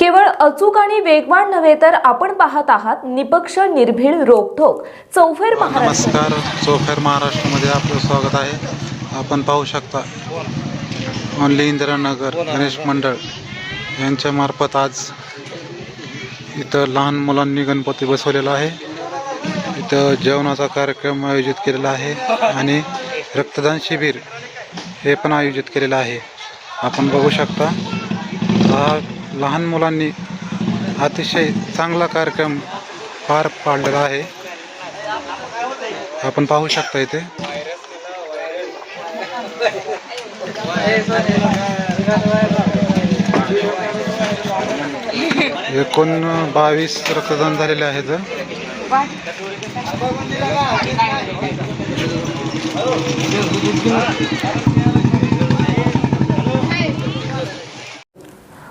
केवळ अचूक आणि वेगवान नव्हे तर आपण पाहत आहात निपक्ष निर्भीड रोखोक चौफेर महाराष्ट्र. नमस्कार. चोफेर महाराष्ट्रामध्ये आपलं स्वागत आहे. आपण पाहू शकता ओनली इंदिरानगर गणेश मंडळ यांच्यामार्फत आज इथं लहान मुलांनी गणपती बसवलेला आहे. इथं जेवणाचा कार्यक्रम आयोजित केलेला आहे आणि रक्तदान शिबिर हे पण आयोजित केलेलं आहे. आपण बघू शकता हा लहान मुलांनी अतिशय चांगला कार्यक्रम पार पाडलेला आहे. आपण पाहू शकता इथे. एकोण बावीस रक्तदान झालेले आहेत